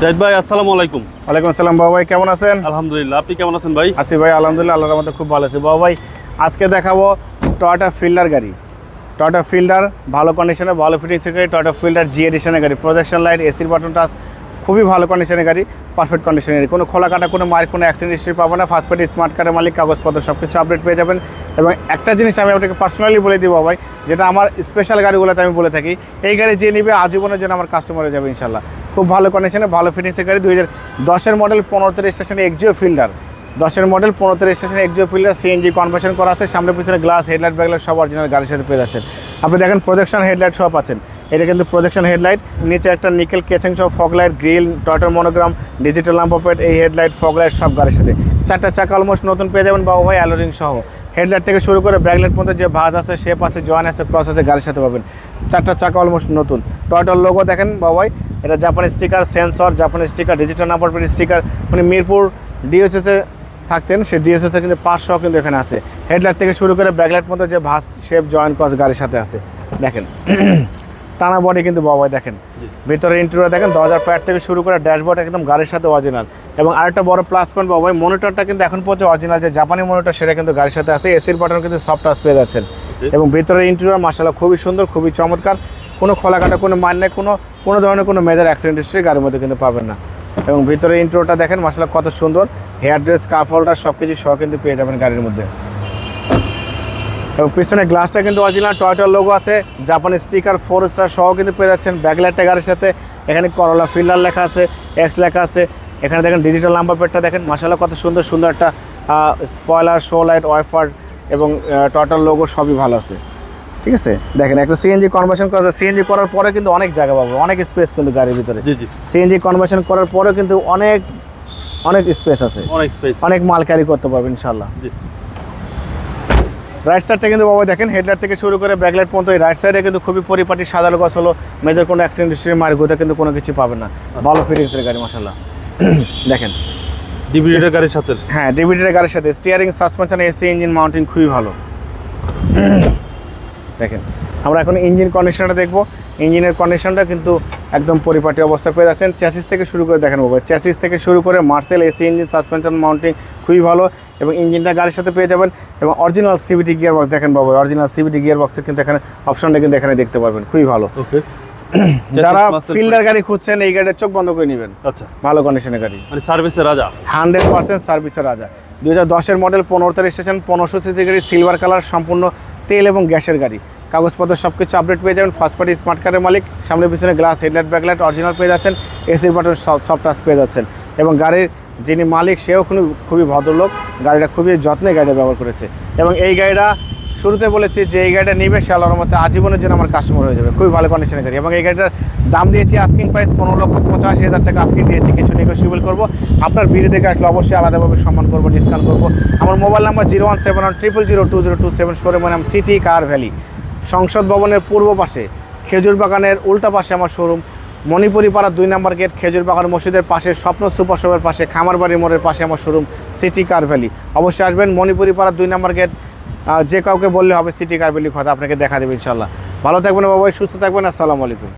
জাহিদ ভাই আসসালামু আলাইকুম। ওয়ালাইকুম আসসালাম বাবা ভাই কেমন আছেন? আলহামদুলিল্লাহ আপনি কেমন আছেন ভাই? আছি ভাই আলহামদুলিল্লাহ আল্লাহর মধ্যে খুব ভালো আছি। বাবা ভাই আজকে দেখাবো টয়োটা ফিল্ডার গাড়ি। টয়োটা ফিল্ডার ভালো কন্ডিশনে ভালো ফিটিং থেকে টয়টা ফিল্ডার জি এডিশনের গাড়ি। প্রজেকশন লাইট এসির বাটন টাচ খুবই ভালো কন্ডিশনের গাড়ি পারফেক্ট কন্ডিশনের কোনো খোলা কাটা, কোনো মার্ক কোনো অ্যাক্সিডেন্ট হিস্ট্রি পাবো না। ফার্স্ট পার্টি স্মার্ট কার্ডের মালিক, কাগজপত্র সব কিছু আপডেট পেয়ে যাবেন। এবং একটা জিনিস আমি আপনাকে পার্সোনালি বলে দিব ভাই, যেটা আমার স্পেশাল গাড়িগুলোতে আমি বলে থাকি, এই গাড়ি যে নিবে আজীবনের জন্য আমার কাস্টমার হয়ে যাবে ইনশাল্লাহ খুব ভালো কন্ডিশনে ভালো ফিটিংসের গাড়ি। দুই হাজার দশের মডেল পনেরোতে রেজিস্ট্রেশনে এক্সিও ফিল্ডার দশের মডেল পনেরোতে registration Axio Fielder CNG conversion করা আছে। সামনে পিছনে গ্লাস হেডলাইট ব্যাগলাইট সব অরিজিনাল গাড়ির সাথে পেয়ে যাচ্ছেন। আপনি দেখেন প্রজেকশন হেডলাইট সব পাচ্ছেন। এটা কিন্তু প্রজেকশন হেডলাইট নিচে একটা নিকেল কেচিং সব ফগ লাইট গ্রিল টয়টার মনোগ্রাম ডিজিটাল লাম্পোপেট এই হেডলাইট ফগ লাইট সব গাড়ির সাথে। চারটা চাকা অলমোস্ট নতুন পেয়ে যাবেন বাবু ভাই অ্যালোরিং সহ। হেডলাইট থেকে শুরু করে ব্যাকলাইট পর্যন্ত যে ভাজ আছে শেপ আছে জয়েন আছে ক্রস আছে, গাড়ির সাথে পাবেন। চারটা চাকা অলমোস্ট নতুন। টয়টার লোগো দেখেন বাবাই এটা জাপানি স্টিকার সেন্সর জাপানি sticker digital number plate sticker মানে মিরপুর ডিএসএসে থাকতেন, সেই ডিএসএসের কিন্তু পাঁচশো কিন্তু এখানে আছে। হেডলাইট থেকে শুরু করে ব্যাকলাইট মতো যে ভাজ শেপ জয়েন ক্রস গাড়ির সাথে আছে। দেখেন। টানা বডি কিন্তু বাবাই দেখেন। ভিতরে ইন্টেরিয়র দেখেন দরজার প্যাড থেকে শুরু করে ড্যাশবোর্ড একদম গাড়ির সাথে অরিজিনাল এবং আরেকটা বড় প্লাস পয়েন্ট বাবাই মনিটরটা কিন্তু এখন পর্যন্ত অরিজিনাল যে জাপানি মনিটর সেটা কিন্তু গাড়ির সাথে আছে এসির বাটন কিন্তু সফট টাচ পেয়ে যাচ্ছেন। এবং ভিতরে ইন্টেরিয়র মাসালা খুবই সুন্দর খুবই চমৎকার। কোনো খোলাকাটা কোনো মান নেই কোনো কোনো ধরনের কোনো মেজার অ্যাক্সিডেন্ট হিস্ট্রি গাড়ির মধ্যে কিন্তু পাবেন না। এবং ভিতরে ইন্টেরিয়রটা দেখেন মাসালা কত সুন্দর। হেয়ার ড্রেস কাপ হোল্ডার সব কিছু সহ কিন্তু পেয়ে যাবেন গাড়ির মধ্যে। এবং পিছনে গ্লাসটা কিন্তু অরিজিনাল টয়টার লোগো আছে। জাপানি স্টিকার ফোর স্টার সহ কিন্তু পেয়ে যাচ্ছেন ব্যাকলাইটটা গাড়ির সাথে। এখানে করলা ফিল্ডার লেখা আছে এক্স লেখা আছে। এখানে দেখেন ডিজিটাল নাম্বার প্লেটটা দেখেন। মাসালা কত সুন্দর সুন্দর একটা স্পয়লার শো লাইট ওয়াইফার এবং টয়টার লোগো সবই ভালো আছে। ঠিক আছে? দেখেন একটা সিএনজি কনভার্সন করা সিএনজি করার পরে কিন্তু অনেক জায়গা পাবো। অনেক স্পেস কিন্তু গাড়ির ভিতরে। সিএনজি কনভার্সন করার পরেও কিন্তু অনেক অনেক স্পেস আছে। অনেক স্পেস অনেক মাল ক্যারি করতে পারবেন ইনশাল্লাহ রাইট সাইডটা কিন্তু বাবা দেখেন হেডলাইট থেকে শুরু করে ব্যাকলাইট পর্যন্ত এই রাইট সাইডে কিন্তু খুবই পরিপাটি সাদা গছ হলো মেজর কোনো অ্যাক্সিডেন্ট হিস্ট্রি গোতে কিন্তু কোনো কিছু পাবে না। ভালো ফিটিংসের গাড়ি মশাল্লাহ দেখেন। ডিভিডিটার গাড়ির সাথে? হ্যাঁ ডিভিডিটার গাড়ির সাথে steering suspension AC engine mounting খুবই ভালো। দেখেন আমরা এখন ইঞ্জিন কন্ডিশনটা দেখব। ইঞ্জিনের কন্ডিশনটা কিন্তু একদম পরিপাটি অবস্থা পেয়ে যাচ্ছেন। চ্যাসিস থেকে শুরু করে দেখেন বাবা চ্যাসিস থেকে শুরু করে মার্সেল এসি ইঞ্জিন সাসপেনশন মাউন্টিং খুবই ভালো এবং ইঞ্জিনটা গাড়ির সাথে পেয়ে যাবেন এবং অরিজিনাল সিবিটি গিয়ার বক্স দেখেন বাবা অরিজিনাল সিবিটি গিয়ার বক্সের কিন্তু এখানে অপশনটা কিন্তু এখানে দেখতে পারবেন খুবই ভালো। ওকে যারা ফিল্ডার গাড়ি খুঁজছেন এই গাড়ির চোখ বন্ধ করে নেবেন। আচ্ছা। ভালো কন্ডিশনের গাড়ি। মানে সার্ভিসের রাজা। হান্ড্রেড পার্সেন্ট সার্ভিসের রাজা। দুই হাজার দশের মডেল পনেরোতে রেজিস্ট্রেশন পনেরোশো সিসি গাড়ি সিলভার কালার সম্পূর্ণ তেল এবং গ্যাসের গাড়ি। কাগজপত্র সব কিছু আপডেট পেয়ে যাবেন। ফার্স্ট পার্টি স্মার্ট কার্ডের মালিক। সামনে পিছনে গ্লাস হেডলাইট ব্যাকলাইট অরিজিনাল পেয়ে যাচ্ছেন। এসির বাটন সব টাচ পেয়ে যাচ্ছেন। এবং গাড়ির যিনি মালিক, সেও খুবই ভদ্রলোক। গাড়িটা খুবই যত্নে গাড়িটা ব্যবহার করেছে। এবং এই গাড়িটা শুরুতে বলেছি যে এই গাড়িটা নিবে, সে আল্লাহর মধ্যে আজীবনের জন্য আমার কাস্টমার হয়ে যাবে। খুবই ভালো কন্ডিশনের গাড়ি। এবং এই গাড়িটার দাম দিয়েছি আস্কিং প্রাইস পনেরো লক্ষ পঁচাশি হাজার টাকা আস্কিং দিয়েছি, কিছু নেগোসিয়েবল করব। আপনার ভিডিও থেকে আসলে অবশ্যই আলাদাভাবে সম্মান করব ডিসকাউন্ট করব। আমার mobile number zero one seven one triple zero two zero two seven শোরুমের নাম সিটি কার ভ্যালি সংসদ ভবনের পূর্ব পাশে খেজুর বাগানের উল্টা পাশে আমার শোরুম মণিপুরি পাড়া দুই নম্বর গেট খেজুর বাগান মসজিদের পাশে, স্বপ্ন সুপার শপের পাশে, খামারবাড়ি মোড়ের পাশে আমার শোরুম সিটি কার ভ্যালি অবশ্যই আসবেন মণিপুরি পাড়া দুই নম্বর গেট যে কাউকে বললে হবে সিটি কার ভ্যালি কথা, আপনাকে দেখা দেবে ইনশাল্লাহ ভালো থাকবেন বাবাই, সুস্থ থাকবেন, আসসালামু আলাইকুম।